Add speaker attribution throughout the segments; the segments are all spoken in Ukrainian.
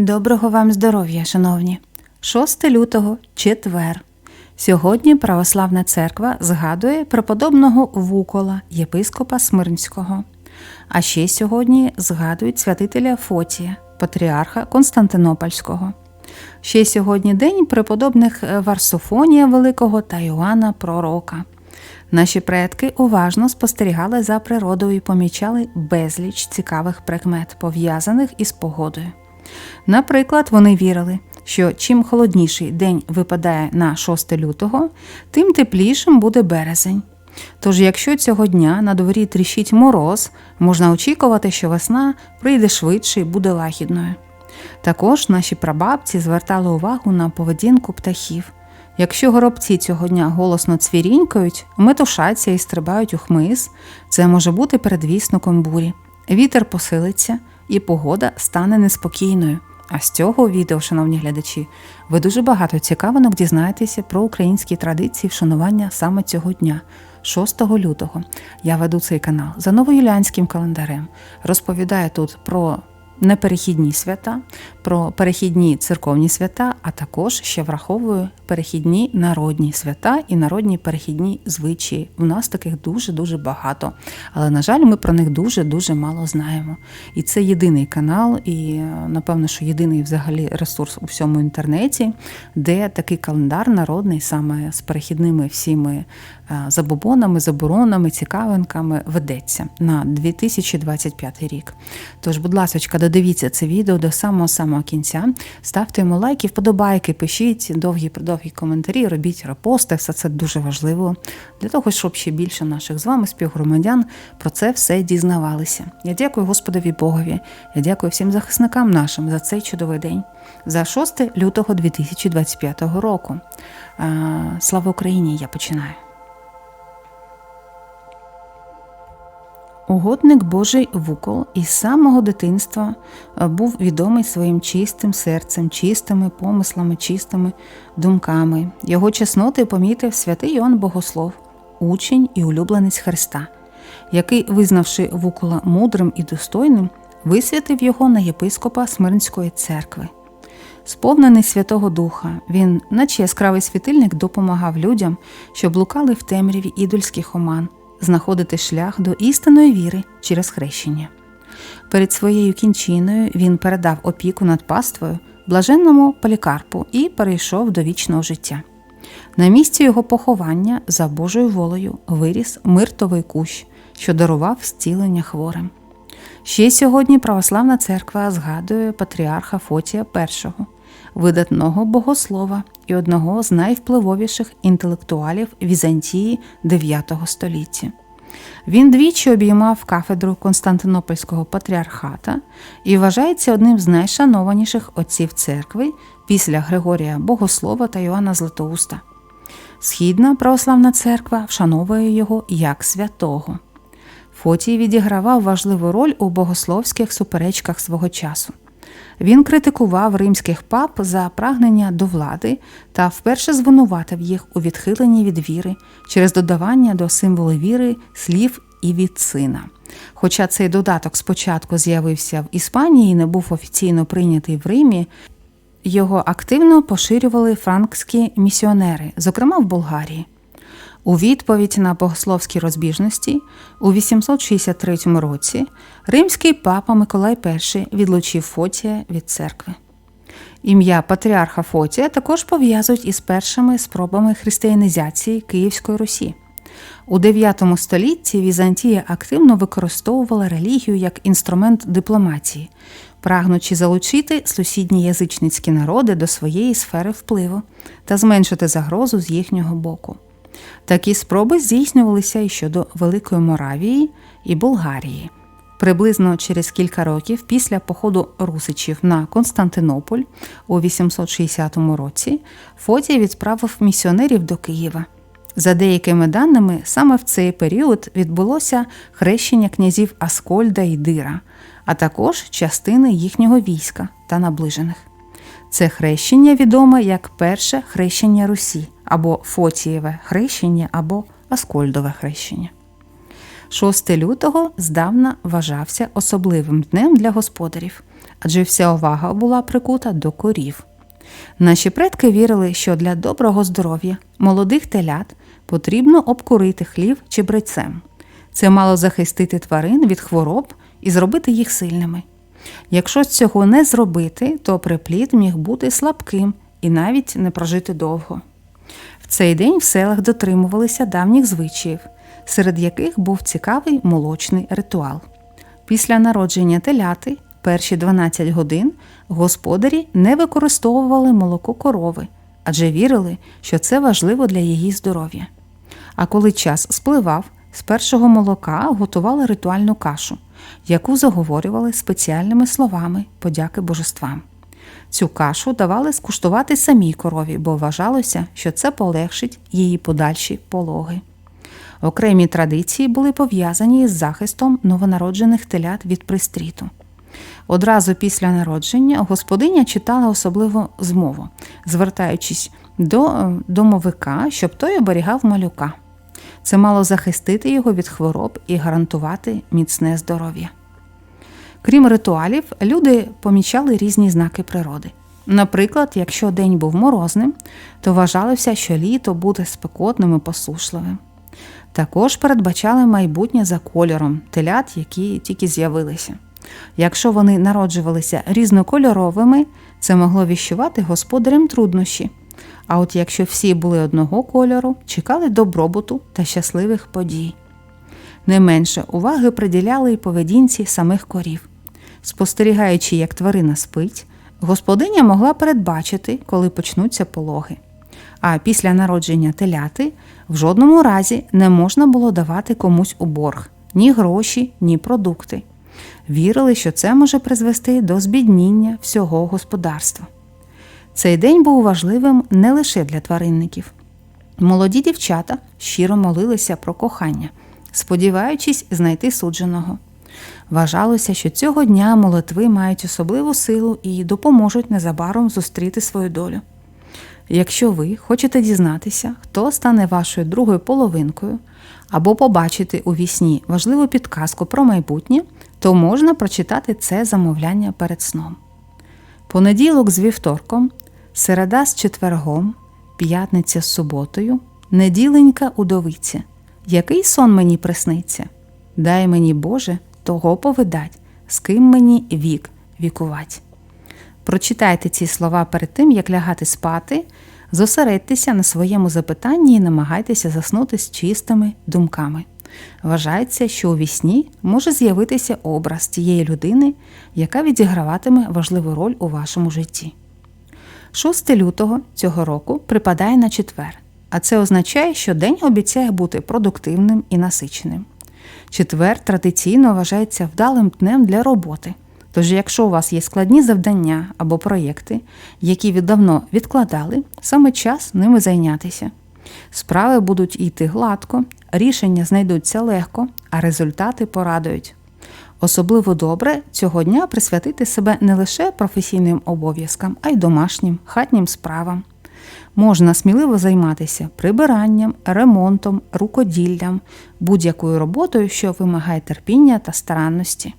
Speaker 1: Доброго вам здоров'я, шановні! 6 лютого, четвер. Сьогодні Православна церква згадує преподобного Вукола, єпископа Смирнського. А ще сьогодні згадують святителя Фотія, патріарха Константинопольського. Ще сьогодні день преподобних Варсофонія Великого та Йоанна Пророка. Наші предки уважно спостерігали за природою і помічали безліч цікавих прикмет, пов'язаних із погодою. Наприклад, вони вірили, що чим холодніший день випадає на 6 лютого, тим теплішим буде березень. Тож, якщо цього дня на дворі тріщить мороз, можна очікувати, що весна прийде швидше і буде лагідною. Також наші прабабці звертали увагу на поведінку птахів. Якщо горобці цього дня голосно цвірінькають, метушаться і стрибають у хмиз, це може бути передвісником бурі. Вітер посилиться і погода стане неспокійною. А з цього відео, шановні глядачі, ви дуже багато цікавинок дізнаєтеся про українські традиції вшанування саме цього дня, 6 лютого. Я веду цей канал за новоюлянським календарем. Розповідаю тут про неперехідні свята, про перехідні церковні свята, а також ще враховую перехідні народні свята і народні перехідні звичаї. У нас таких дуже-дуже багато. Але, на жаль, ми про них дуже-дуже мало знаємо. І це єдиний канал, і напевно, що єдиний взагалі ресурс у всьому інтернеті, де такий календар народний, саме з перехідними всіми забобонами, заборонами, цікавинками ведеться на 2025 рік. Тож, будь ласка, додивіться це відео до самого самого кінця. Ставте йому лайки, вподобайки, пишіть довгі довгі коментарі, робіть репости, все це дуже важливо для того, щоб ще більше наших з вами співгромадян про це все дізнавалися. Я дякую Господові Богові. Я дякую всім захисникам нашим за цей чудовий день, за 6 лютого 2025 року. Слава Україні! Я починаю. Угодник Божий Вукол із самого дитинства був відомий своїм чистим серцем, чистими помислами, чистими думками. Його чесноти помітив святий Йоанн Богослов, учень і улюбленець Христа, який, визнавши Вукола мудрим і достойним, висвятив його на єпископа Смирнської церкви. Сповнений Святого Духа, він, наче яскравий світильник, допомагав людям, що блукали в темряві ідольських оман знаходити шлях до істинної віри через хрещення. Перед своєю кінчиною він передав опіку над паствою блаженному полікарпу і перейшов до вічного життя. На місці його поховання за Божою волею виріс миртовий кущ, що дарував зцілення хворим. Ще сьогодні православна церква згадує патріарха Фотія І, видатного богослова і одного з найвпливовіших інтелектуалів Візантії IX століття. Він двічі обіймав кафедру Константинопольського патріархата і вважається одним з найшанованіших отців церкви після Григорія Богослова та Йоанна Златоуста. Східна православна церква вшановує його як святого. Фотій відігравав важливу роль у богословських суперечках свого часу. Він критикував римських пап за прагнення до влади та вперше звинуватив їх у відхиленні від віри через додавання до символу віри слів і від сина. Хоча цей додаток спочатку з'явився в Іспанії і не був офіційно прийнятий в Римі, його активно поширювали франкські місіонери, зокрема в Болгарії. У відповідь на богословські розбіжності у 863 році римський папа Миколай І відлучив Фотія від церкви. Ім'я Патріарха Фотія також пов'язують із першими спробами християнізації Київської Русі. У 9 столітті Візантія активно використовувала релігію як інструмент дипломатії, прагнучи залучити сусідні язичницькі народи до своєї сфери впливу та зменшити загрозу з їхнього боку. Такі спроби здійснювалися і щодо Великої Моравії і Болгарії. Приблизно через кілька років після походу Русичів на Константинополь у 860 році Фотій відправив місіонерів до Києва. За деякими даними, саме в цей період відбулося хрещення князів Аскольда і Дира, а також частини їхнього війська та наближених. Це хрещення відоме як перше хрещення Русі або Фотієве хрещення, або Аскольдове хрещення. 6 лютого здавна вважався особливим днем для господарів, адже вся увага була прикута до корів. Наші предки вірили, що для доброго здоров'я молодих телят потрібно обкурити хлів чи чебрецем. Це мало захистити тварин від хвороб і зробити їх сильними. Якщо цього не зробити, то приплід міг бути слабким і навіть не прожити довго. Цей день в селах дотримувалися давніх звичаїв, серед яких був цікавий молочний ритуал. Після народження теляти перші 12 годин господарі не використовували молоко корови, адже вірили, що це важливо для її здоров'я. А коли час спливав, з першого молока готували ритуальну кашу, яку заговорювали спеціальними словами подяки божествам. Цю кашу давали скуштувати самій корові, бо вважалося, що це полегшить її подальші пологи. Окремі традиції були пов'язані із захистом новонароджених телят від пристріту. Одразу після народження господиня читала особливу змову, звертаючись до е, домовика, щоб той оберігав малюка. Це мало захистити його від хвороб і гарантувати міцне здоров'я. Крім ритуалів, люди помічали різні знаки природи. Наприклад, якщо день був морозним, то вважалося, що літо буде спекотним і посушливим. Також передбачали майбутнє за кольором телят, які тільки з'явилися. Якщо вони народжувалися різнокольоровими, це могло віщувати господарям труднощі. А от якщо всі були одного кольору, чекали добробуту та щасливих подій. Не менше уваги приділяли й поведінці самих корів. Спостерігаючи, як тварина спить, господиня могла передбачити, коли почнуться пологи. А після народження теляти в жодному разі не можна було давати комусь у борг ні гроші, ні продукти. Вірили, що це може призвести до збідніння всього господарства. Цей день був важливим не лише для тваринників. Молоді дівчата щиро молилися про кохання, сподіваючись знайти судженого. Вважалося, що цього дня молитви мають особливу силу і допоможуть незабаром зустріти свою долю. Якщо ви хочете дізнатися, хто стане вашою другою половинкою, або побачити у вісні важливу підказку про майбутнє, то можна прочитати це замовляння перед сном. Понеділок з вівторком, середа з четвергом, п'ятниця з суботою, неділенька удовиця. Який сон мені присниться? Дай мені, Боже, того повидать, з ким мені вік вікувать. Прочитайте ці слова перед тим, як лягати спати, зосередьтеся на своєму запитанні і намагайтеся заснути з чистими думками. Вважається, що у вісні може з'явитися образ тієї людини, яка відіграватиме важливу роль у вашому житті. 6 лютого цього року припадає на четвер, а це означає, що день обіцяє бути продуктивним і насиченим. Четвер традиційно вважається вдалим днем для роботи. Тож, якщо у вас є складні завдання або проєкти, які ви давно відкладали, саме час ними зайнятися. Справи будуть йти гладко, рішення знайдуться легко, а результати порадують. Особливо добре цього дня присвятити себе не лише професійним обов'язкам, а й домашнім, хатнім справам. Можна сміливо займатися прибиранням, ремонтом, рукоділлям, будь-якою роботою, що вимагає терпіння та старанності.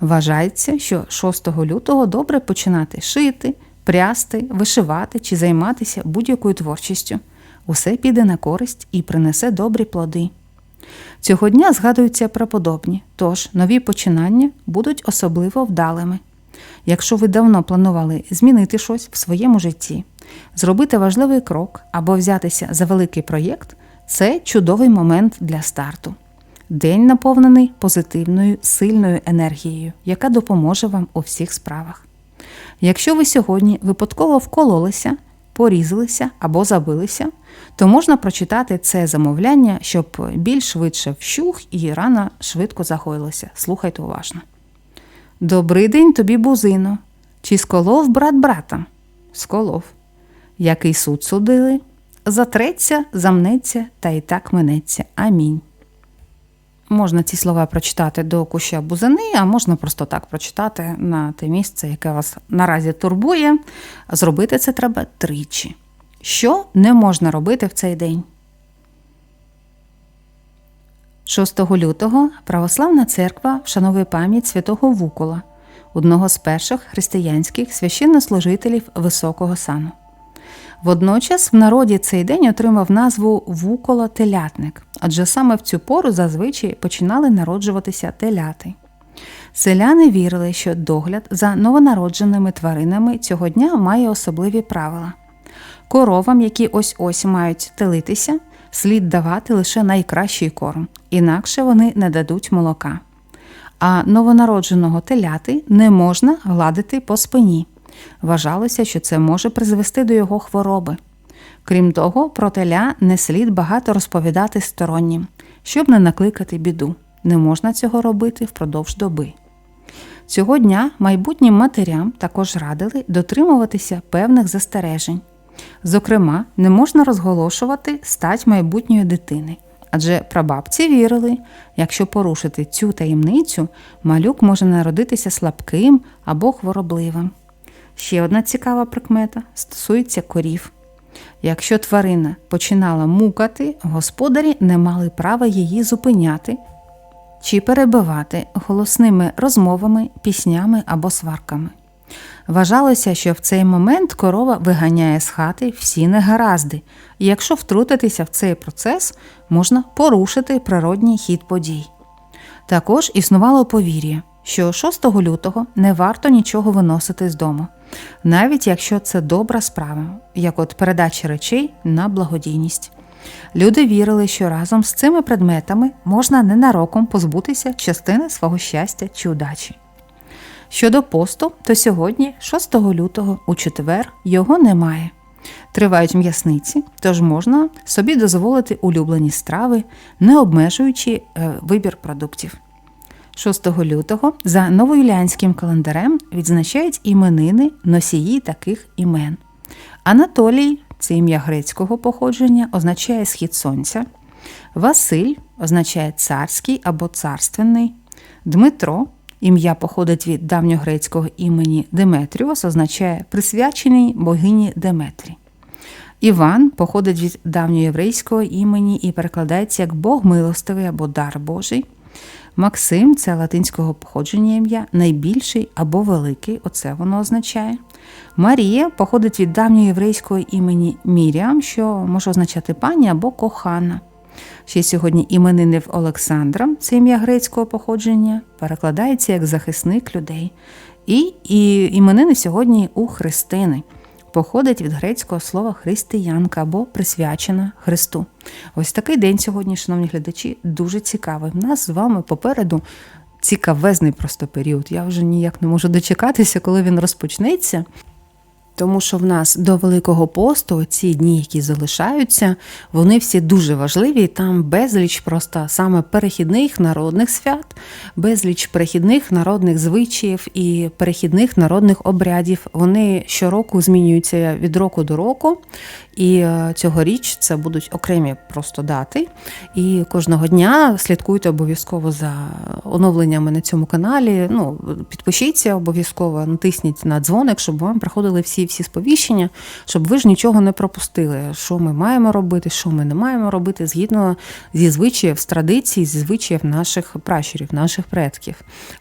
Speaker 1: Вважається, що 6 лютого добре починати шити, прясти, вишивати чи займатися будь-якою творчістю. Усе піде на користь і принесе добрі плоди. Цього дня згадуються преподобні, тож нові починання будуть особливо вдалими. Якщо ви давно планували змінити щось в своєму житті, зробити важливий крок або взятися за великий проєкт, це чудовий момент для старту. День наповнений позитивною, сильною енергією, яка допоможе вам у всіх справах. Якщо ви сьогодні випадково вкололися, порізалися або забилися, то можна прочитати це замовляння, щоб більш швидше вщух і рана швидко загоїлася. Слухайте уважно. Добрий день тобі, бузино. Чи сколов брат брата? Сколов. Який суд судили? Затреться, замнеться та і так минеться. Амінь. Можна ці слова прочитати до куща бузини, а можна просто так прочитати на те місце, яке вас наразі турбує. Зробити це треба тричі. Що не можна робити в цей день? 6 лютого Православна церква вшановує пам'ять святого Вукола. одного з перших християнських священнослужителів високого сану. Водночас в народі цей день отримав назву Вукола телятник, адже саме в цю пору зазвичай починали народжуватися теляти. Селяни вірили, що догляд за новонародженими тваринами цього дня має особливі правила. Коровам, які ось ось мають телитися, слід давати лише найкращий корм, інакше вони не дадуть молока. А новонародженого теляти не можна гладити по спині. Вважалося, що це може призвести до його хвороби. Крім того, про теля не слід багато розповідати стороннім, щоб не накликати біду. Не можна цього робити впродовж доби. Цього дня майбутнім матерям також радили дотримуватися певних застережень. Зокрема, не можна розголошувати стать майбутньої дитини, адже прабабці вірили, якщо порушити цю таємницю, малюк може народитися слабким або хворобливим. Ще одна цікава прикмета стосується корів. Якщо тварина починала мукати, господарі не мали права її зупиняти чи перебивати голосними розмовами, піснями або сварками. Вважалося, що в цей момент корова виганяє з хати всі негаразди, і якщо втрутитися в цей процес, можна порушити природній хід подій. Також існувало повір'я, що 6 лютого не варто нічого виносити з дому, навіть якщо це добра справа, як от передача речей на благодійність. Люди вірили, що разом з цими предметами можна ненароком позбутися частини свого щастя чи удачі. Щодо посту, то сьогодні, 6 лютого, у четвер, його немає. Тривають м'ясниці, тож можна собі дозволити улюблені страви, не обмежуючи е, вибір продуктів. 6 лютого за новоюліанським календарем відзначають іменини носії таких імен. Анатолій це ім'я грецького походження, означає схід сонця. Василь означає царський або царственний. Дмитро ім'я походить від давньогрецького імені Деметріос, означає присвячений богині Деметрі. Іван походить від давньоєврейського імені і перекладається як Бог милостивий або дар Божий. Максим це латинського походження ім'я, найбільший або великий, оце воно означає. Марія походить від давньоєврейського імені Міріам, що може означати пані або кохана. Ще сьогодні іменини в Олександра, це ім'я грецького походження, перекладається як захисник людей. І, і іменини сьогодні у Христини походить від грецького слова християнка або присвячена Христу. Ось такий день сьогодні, шановні глядачі, дуже цікавий. У нас з вами попереду цікавезний просто період. Я вже ніяк не можу дочекатися, коли він розпочнеться. Тому що в нас до Великого посту ці дні, які залишаються, вони всі дуже важливі. Там безліч просто саме перехідних народних свят, безліч перехідних народних звичаїв і перехідних народних обрядів. Вони щороку змінюються від року до року. І е, цьогоріч це будуть окремі просто дати. І кожного дня слідкуйте обов'язково за оновленнями на цьому каналі. Ну, Підпишіться обов'язково, натисніть на дзвоник, щоб вам приходили всі всі сповіщення, щоб ви ж нічого не пропустили, що ми маємо робити, що ми не маємо робити згідно зі звичаїв, з традицій, зі звичаїв наших пращурів, наших предків.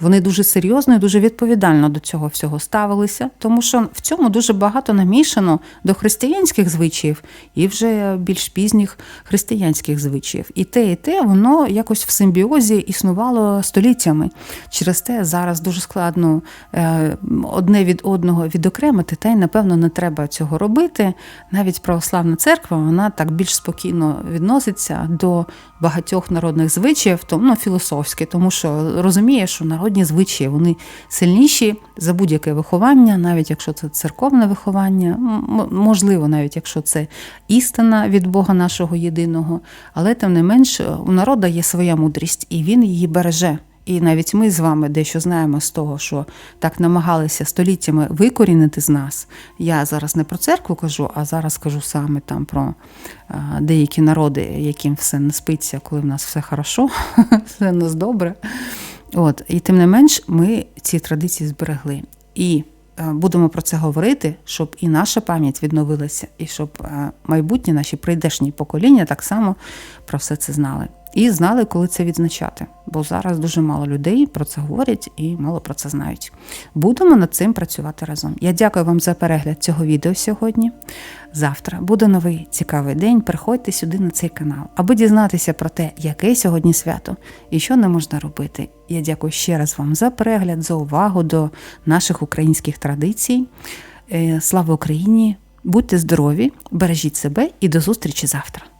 Speaker 1: Вони дуже серйозно і дуже відповідально до цього всього ставилися, тому що в цьому дуже багато намішано до християнських звичаїв і вже більш пізніх християнських звичаїв. І те, і те, воно якось в симбіозі існувало століттями. Через те зараз дуже складно е, одне від одного відокремити, та й напевно не треба цього робити. Навіть православна церква вона так більш спокійно відноситься до багатьох народних звичаїв, то ну, філософськи, тому що розуміє, що народні звичаї вони сильніші за будь-яке виховання, навіть якщо це церковне виховання, можливо, навіть якщо це істина від Бога нашого єдиного, але тим не менш у народу є своя мудрість, і він її береже. І навіть ми з вами дещо знаємо з того, що так намагалися століттями викорінити з нас. Я зараз не про церкву кажу, а зараз кажу саме там про деякі народи, яким все не спиться, коли в нас все хорошо, все в нас добре. От, І тим не менш, ми ці традиції зберегли. І будемо про це говорити, щоб і наша пам'ять відновилася, і щоб майбутні наші прийдешні покоління так само про все це знали. І знали, коли це відзначати. Бо зараз дуже мало людей про це говорять і мало про це знають. Будемо над цим працювати разом. Я дякую вам за перегляд цього відео сьогодні. Завтра буде новий цікавий день. Приходьте сюди на цей канал, аби дізнатися про те, яке сьогодні свято і що не можна робити. Я дякую ще раз вам за перегляд, за увагу до наших українських традицій. Е, Слава Україні! Будьте здорові, бережіть себе і до зустрічі завтра.